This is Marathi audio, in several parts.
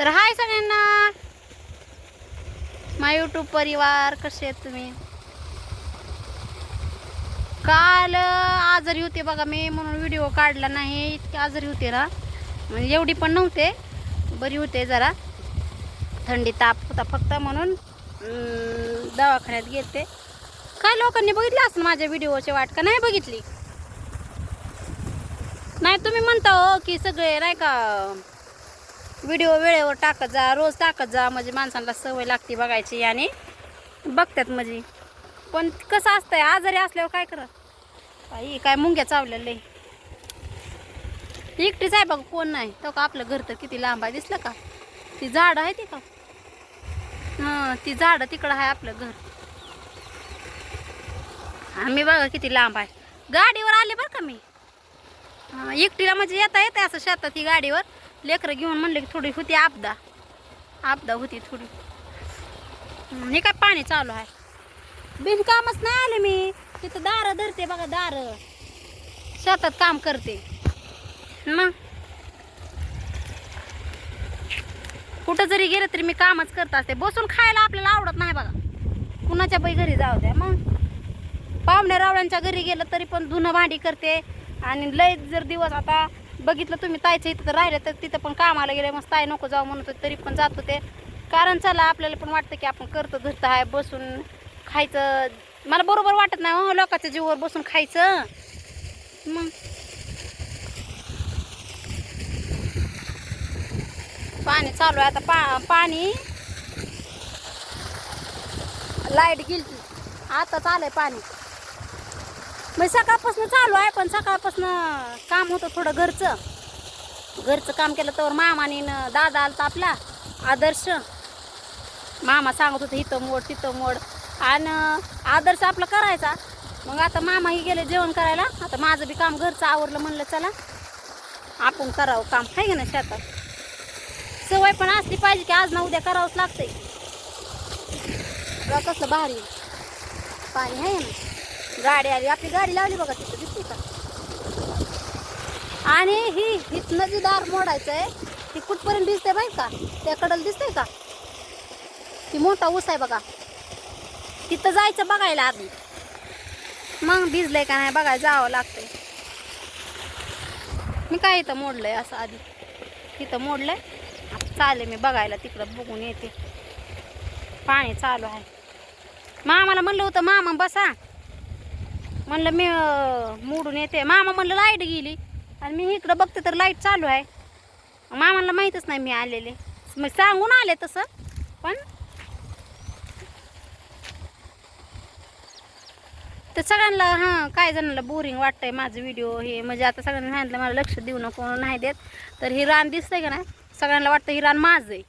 तर हाय सगळ्यांना. माय यूट्यूब परिवार कसे आहेत तुम्ही? काल आजारी होते बघा मी म्हणून व्हिडिओ काढला नाही इतके आजारी होते ना. म्हणजे एवढी पण नव्हते बरी होते जरा. थंडी ताप होता फक्त म्हणून दवाखान्यात गेलते. काय लोकांनी बघितलं असं माझ्या व्हिडिओची वाट का? नाही बघितली. नाही तुम्ही म्हणता हो की सगळे नाही का व्हिडिओ वेळेवर टाकत जा रोज टाकत जा म्हणजे माणसांना सवय लागते बघायची आणि बघतात म्हणजे. पण कसं असतंय आजारी असल्यावर काय करा. बाई काय मुंग्या चावलेलं एकटीच आहे बघ कोण नाही. तो का आपलं घर तर किती लांब आहे दिसलं का? ती झाडं आहे ती का? हां ती झाडं तिकडं आहे आपलं घर. आम्ही बघा किती लांब आहे. गाडीवर आले बरं का मी? एकटीला म्हणजे येता येते असं शेतात ही गाडीवर. लेकरं घेऊन म्हणले की थोडी होती आपदा. आपदा होती थोडी. हे काय पाणी चालू आहे. बिनकामच नाही आले मी. तिथं दारं धरते बघा दारं. शेतात काम करते. मग? कुठं जरी गेलं तरी मी कामच करत असते. बसून खायला आपल्याला आवडत नाही बघा. कुणाच्या बाई घरी जाऊ द्या. मग? पाहुण्या रावळ्यांच्या घरी गेलं तरी पण धुणं भांडी करते. आणि लय जर दिवस आता बघितलं तुम्ही ताईचं इथं तर राहिलं तर तिथं पण कामाला गेले मग ताई नको जाऊ म्हणत होते, तरी पण जात होते. कारण चला आपल्याला पण वाटतं की आपण करतो धरतं आहे बसून खायचं. मला बरोबर वाटत नाही हो लोकांच्या जीवावर बसून खायचं. मग. पाणी चालू आहे आता पा पाणी. लाइट गेली आता चालू आहे पाणी. मग सकाळपासून चालू आहे पण सकाळपासून काम होतं थोडं घरचं. घरचं काम केलं तर मामाने दादा आलता आपला आदर्श. मामा सांगत होतं इथं मोड तिथं मोड. आणि आदर्श आपला करायचा. मग आता मामाही गेले जेवण करायला. आता माझं बी काम घरचं आवरलं म्हणलं चला. आपण करावं काम आहे का ना शेतात? सवय पण असली पाहिजे की आज ना उद्या करावंच लागतंय. कसलं भारी. पाणी आहे ना? गाडी आली. आपली गाडी लावली बघा तिथं दिसते का? आणि ही इथनं जी दार मोडायचं आहे ती कुठपर्यंत दिसते बाई का? त्या कडल दिसते का? ती मोठा ऊस आहे बघा. तिथं जायचं बघायला आधी. मग भिजलंय का नाही बघायला जावं लागतंय. मी काय इथं मोडलंय असं आधी? तिथं मोडलंय? चालेल मी बघायला तिकडं बघून येते. पाणी चालू आहे. मामाला म्हणलं होतं मामा बसा. म्हणलं मी मोडून येते. मामा म्हणलं लाइट गेली. आणि मी इकडं बघते तर लाइट चालू आहे. मामाला माहीतच नाही मी आलेले. मग सांगून आले तसं पण तर सगळ्यांना हां काय जणांना बोरिंग वाटतंय माझं व्हिडिओ हे. म्हणजे आता सगळ्यांना सांगितलं मला लक्ष देऊ नको नाही देत. तर ही रान दिसतंय का नाही? सगळ्यांना वाटतं ही रान माझं आहे.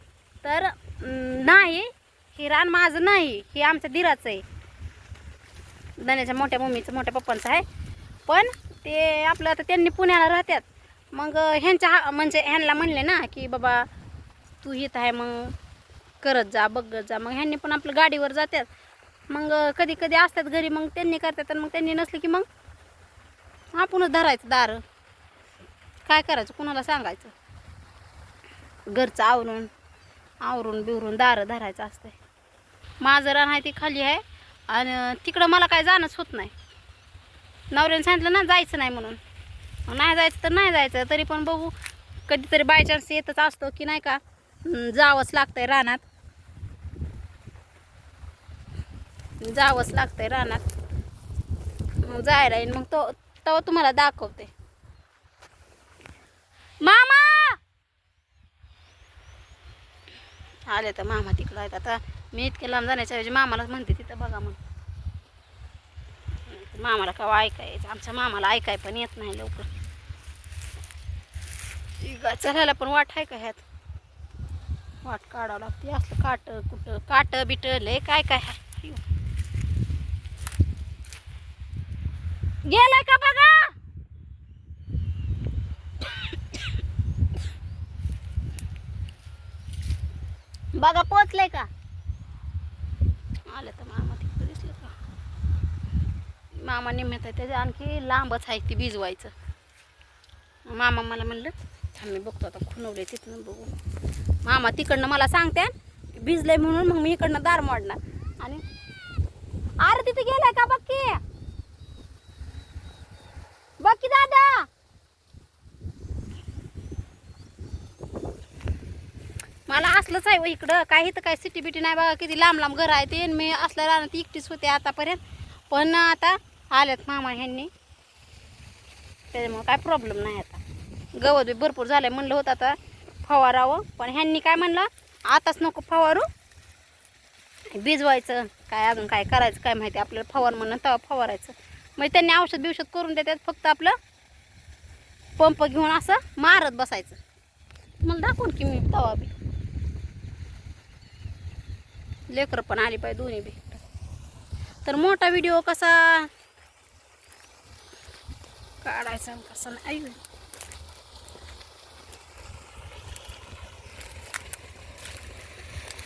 तर नाही ही रान माझं नाही. हे आमच्या दिराचं आहे. धन्याच्या मोठ्या मम्मीचं मोठ्या पप्पांचं आहे. पण ते आपलं आता त्यांनी पुण्याला राहतात मग ह्यांच्या हा म्हणजे ह्यांना म्हणले ना की बाबा तू येत आहे मग करत जा बघत जा. मग ह्यांनी पण आपलं गाडीवर जातात मग कधी कधी असतात घरी मग त्यांनी करतात आणि मग त्यांनी नसले की मग आपणच धरायचं दार. काय करायचं? कुणाला सांगायचं? घरचं आवरून आवरून बिवरून दारं धरायचं असतंय. माझं रान आहे ती खाली आहे. आणि तिकडं मला काय जाणंच होत नाही. नवऱ्याने सांगितलं ना जायचं नाही म्हणून. नाही जायचं तर नाही जायचं तरी पण बघू. कधीतरी बाय चान्स येतच असतो की नाही का? जावंच लागतंय रानात. जावंच लागतंय रानात. मग जायला येईल मग तो तेव्हा तुम्हाला दाखवते. मामा! आले तर मामा तिकडं आहेत. आता मी इतके लांब जाण्याच्या ऐवजी मामालाच म्हणते तिथं बघा म्हणून. मामाला का ऐकायचं? आमच्या मामाला ऐकाय पण येत नाही लवकर. चढायला पण वाट आहे का ह्यात? वाट काढावं लागते. असलं काट कुठं? काट बिट लय काय काय आहे? गेलाय का बघा? बघा पोचलंय का? आलं तर मामा तिकडे दिसलं का मामा निम्यात आहे त्याच्या आणखी लांबच आहे ती भिजवायचं. मामा मला म्हणलं थांब मी बघतो आता खुनवले तिथनं बघू मामा तिकडनं मला सांगते भिजलंय म्हणून मग मी इकडनं दार मोडणार. आणि अरे तिथे गेलाय का बाकी बक्की दादा मला असलंच आहे हो इकडं. काही तर काय सिटी बिटी नाही बघा किती लांब लांब घर आहे ते. मी असल्या राहणार एकटीच होते आतापर्यंत. पण आता आल्यात मामा ह्यांनी. त्याच्यामुळं काय प्रॉब्लेम नाही आता. गवत बी भरपूर झालं आहे म्हणलं होतं आता फवारावं. पण ह्यांनी काय म्हणलं? आताच नको फवारू. भिजवायचं. काय अजून काय करायचं काय माहिती. आपल्याला फवार म्हणून तेव्हा फवारायचं. म्हणजे त्यांनी औषध बिवषध करून देतात फक्त आपलं पंप घेऊन असं मारत बसायचं. मला दाखवून की मी तवा बी. लेकरं पण आली पाहिजे दोन्ही बी. तर मोठा व्हिडिओ कसा? काढायचा कसा नाही?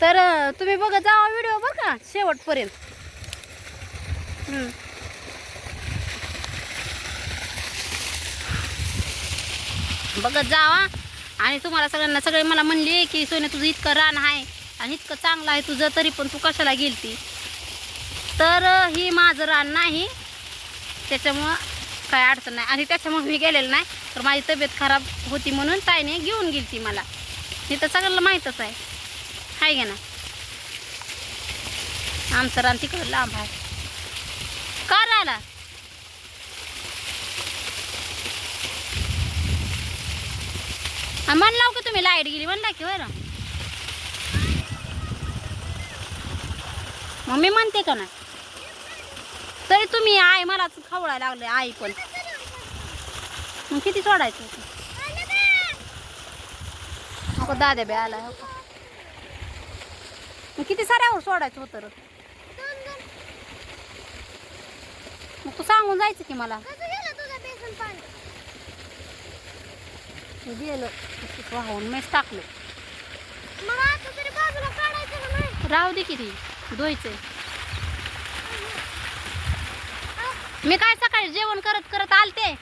तर तुम्ही बघत जावा व्हिडिओ बघा शेवटपर्यंत. बघत जावा. आणि तुम्हाला सगळ्यांना सगळे मला म्हणले की सोने तुझं इतकं रान आहे. आणि इतकं चांगलं आहे तुझं तरी पण तू कशाला गेलती? तर ही माझं रान नाही. त्याच्यामुळं काय अडचण नाही. आणि त्याच्यामुळं मी गेलेलं नाही. तर माझी तब्येत खराब होती म्हणून ताईने घेऊन गेली ती मला. हे तर सगळ्यांना माहीतच आहे. आहे का ना आमचं रान तिकडं लांब आहे. का राहिला? म्हण लाव की तुम्ही? लाइट गेली म्हणला की बरं मग मी म्हणते का ना तरी तुम्ही आई मलाच खवळायला लागले आई पण. मग किती सोडायचं होतं? अगो दाद्या बी आला हो. मग किती साऱ्यावर सोडायचं होतं रे? मग तू सांगून जायचं की मला. गेलो वाहून मीच टाकलं. राहू दे किती. धुवायचंय. मी काय सकाळी जेवण करत करत आलते.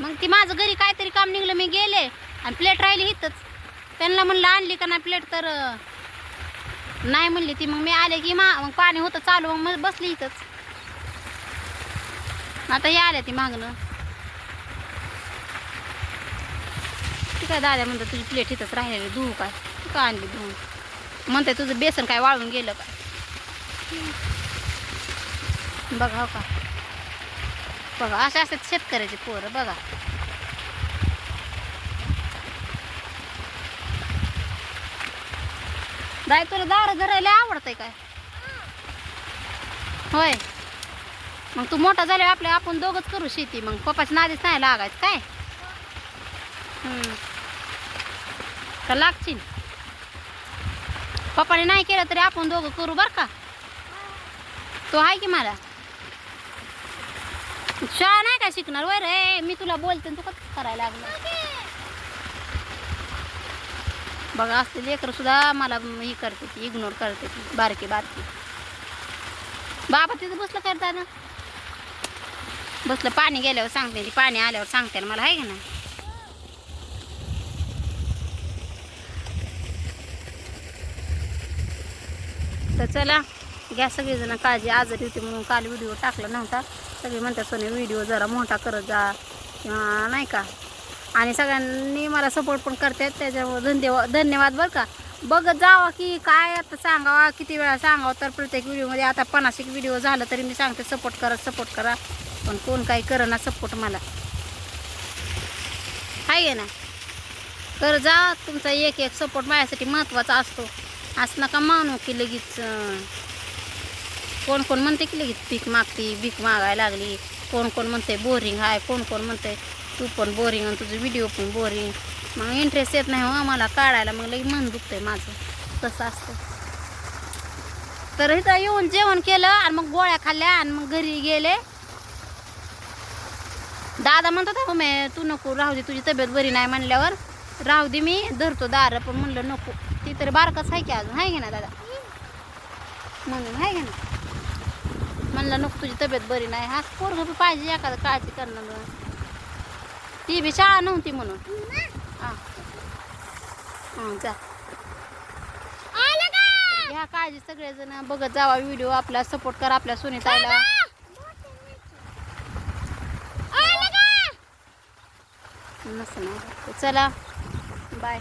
मग ती माझं घरी काहीतरी काम निघलं मी गेले आणि प्लेट राहिली इथंच. त्यांना म्हणलं आणली का नाही प्लेट तर नाही म्हणली ती. मग मी आले की मा मग पाणी होतं चालू मग बसली इथंच. आता हे आल्या ती मागणं ती काय दादा म्हणतात तुझी प्लेट इथंच राहिलेली धुवू काय? तू का आणली धुवून? म्हणते तुझं बेसन काय वाळून गेलं काय बघा हो का. बघा असं असतात शेतकऱ्याचे पोरं बघा. दाय तुला दार धरायला आवडतंय काय? होय. मग तू मोठा झाल्यावर आपल्या आपण दोघंच करू शेती. मग पप्पाच्या नादीच नाही लागायचं काय? का लागशील पप्पाने नाही केलं तरी आपण दोघं करू बरं का? तो आहे की मला? शाळा नाही का शिकणार? वय रे मी तुला बोलते तू कसं करायला लागलं? बघा असते लेकर सुद्धा मला हे करते ती इग्नोर करते ती बारकी बारकी. बाबा तिथं बसलं करता ना बसलं पाणी गेल्यावर सांगते ती पाणी आल्यावर सांगते ना मला आहे का नाही? तर चला. घ्या सगळेजण काळजी आजारी होती म्हणून काल व्हिडिओ टाकला नव्हता. सगळे म्हणतात सोने व्हिडिओ जरा मोठा करत जा. किंवा नाही का? आणि सगळ्यांनी मला सपोर्ट पण करतात. त्याच्यामुळे धन्यवाद धन्यवाद बरं का. बघत जावा की काय आता सांगावा किती वेळा सांगावं. तर प्रत्येक व्हिडिओमध्ये आता पन्नास एक व्हिडिओ झालं तरी मी सांगते सपोर्ट करा सपोर्ट करा. पण कोण काही करेना सपोर्ट मला. आहे ना? कर जा तुमचा एक एक सपोर्ट माझ्यासाठी महत्त्वाचा असतो. असं नका मानू की लगेच कोण कोण म्हणते की लगेच पीक मागती भीक मागायला लागली. कोण कोण म्हणते बोरिंग आहे कोण कोण म्हणते तू पण बोरिंग आणि तुझं व्हिडिओ पण बोरिंग मग इंटरेस्ट येत नाही हो आम्हाला काढायला मग लगेच मन दुखतंय माझं. तसं असतं तर इथं येऊन जेवण केलं आणि मग गोळ्या खाल्ल्या आणि मग घरी गेले. दादा म्हणतात हो मी तू नको राहू दे तुझी तब्येत बरी नाही म्हणल्यावर राहू दे मी धरतो दार. पण म्हणलं नको ती तरी बारकाच आहे की अजून आहे की ना दादा? म्हणून आहे की ना म्हणलं नको तुझी तब्येत बरी नाही. हा पोरग बी पाहिजे एखादं काळजी करणार. ती बी शाळा नव्हती म्हणून. हां. हां जा. घ्या काळजी सगळेजण बघत जावा व्हिडिओ आपला सपोर्ट करा आपल्या सुनीताईला आलं. का? नसं चला बाय.